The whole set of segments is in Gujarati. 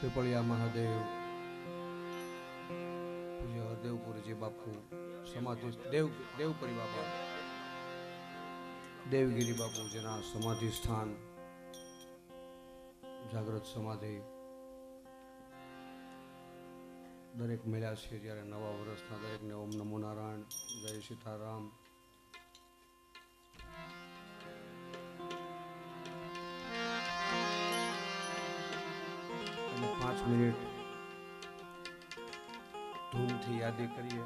પીપળિયા મહાદેવ. પૂજ્ય હરદેવપુરજી બાપુ, સમાધિ, દેવ, દેવપુરી બાપા, દેવગીરી બાપુ જેના સમાધિ સ્થાન, જાગૃત સમાધિ દરેક મળ્યા છે જ્યારે નવા વર્ષના, દરેકને ઓમ નમો નારાયણ, જય સીતારામ. યાદી કરીએ.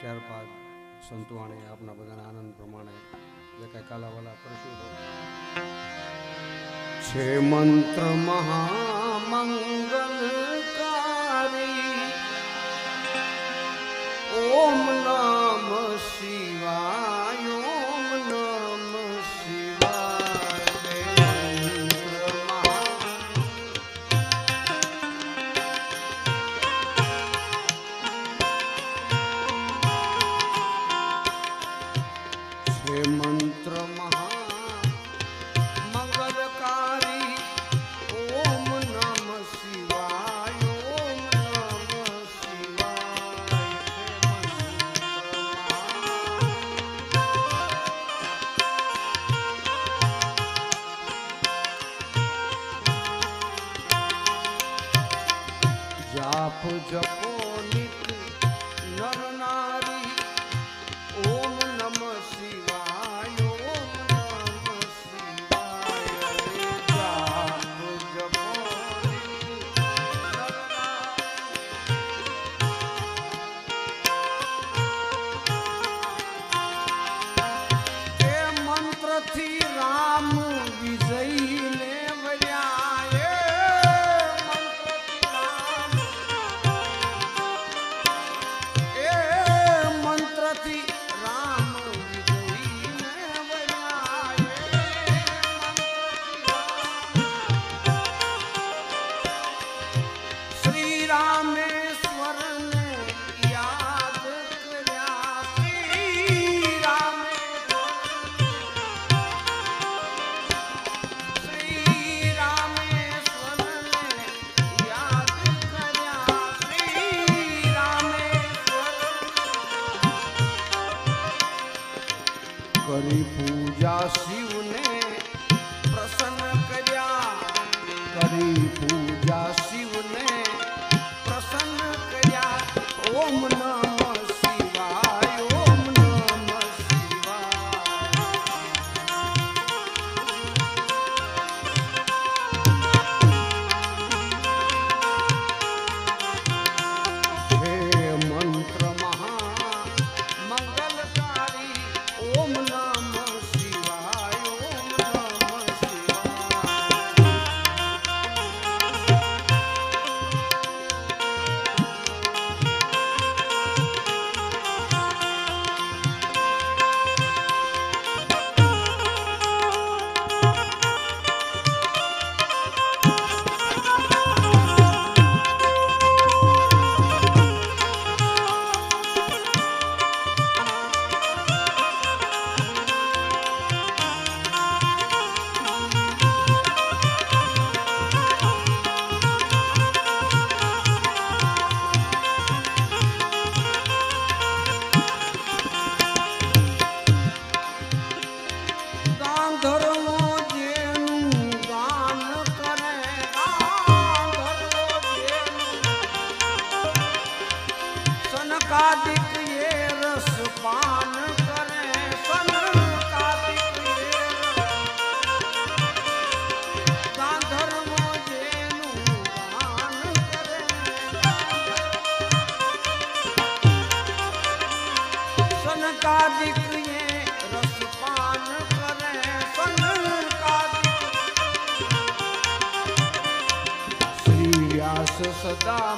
ત્યારબાદ સંતવાણે આપના બધાના આનંદ પ્રમાણે જે કાંઈ કાલાવાલા કરશું છે મંત્ર મહામંગલકારી. ઓમ નામ શિવ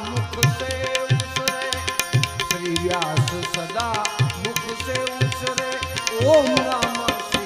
મુખ સે ઉછરે શ્રી વ્યાસ સદા મુખ સે ઉછરે ઓમ નમઃ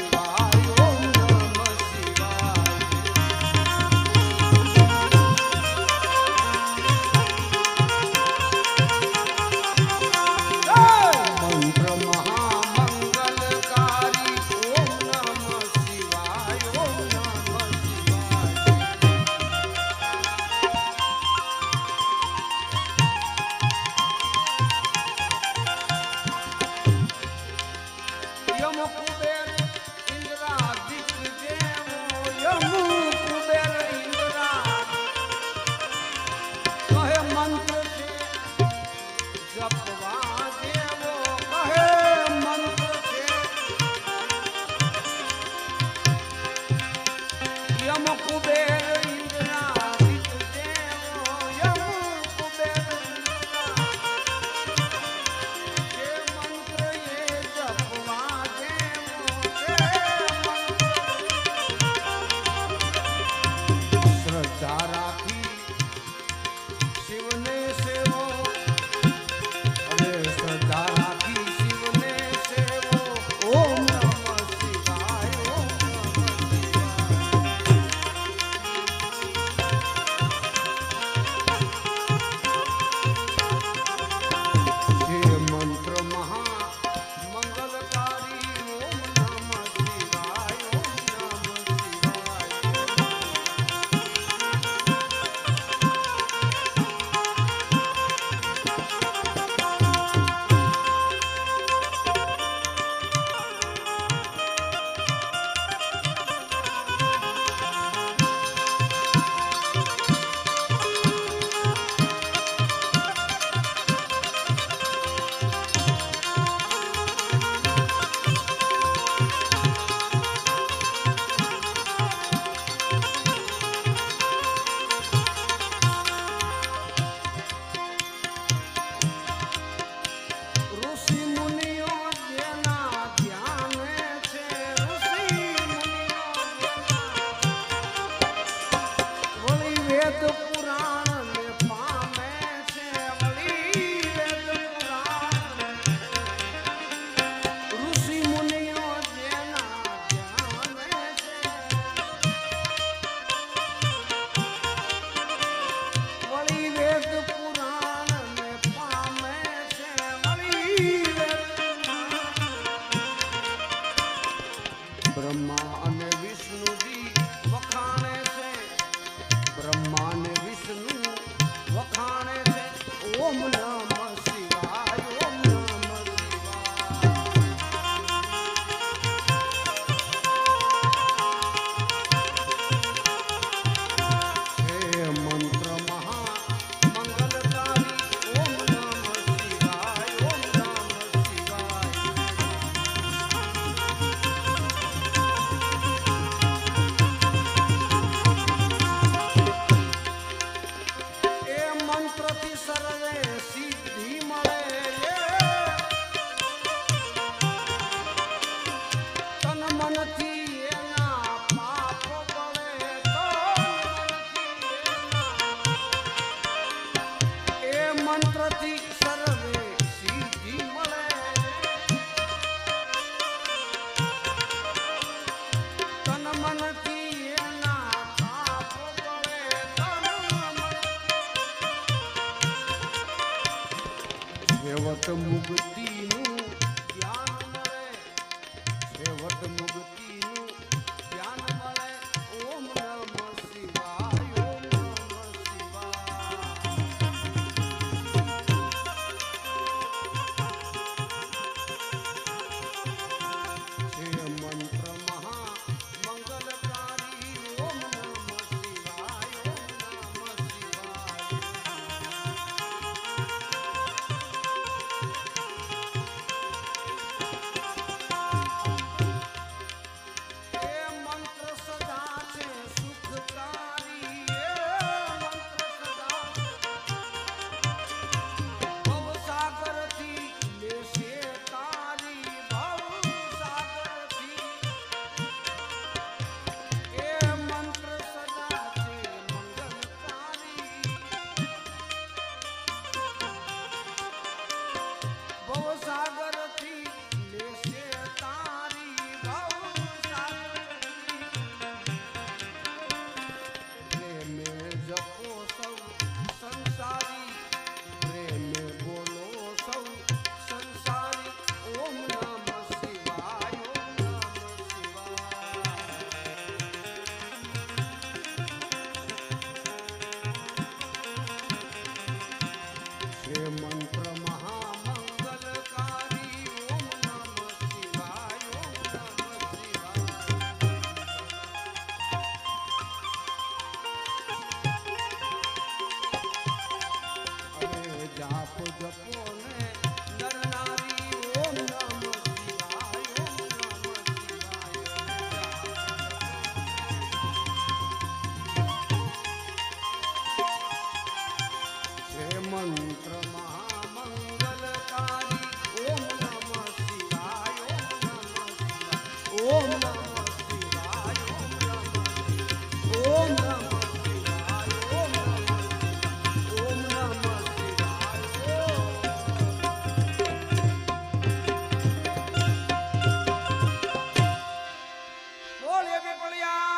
બ્રહ્મા અને Camubetim પીપળિયા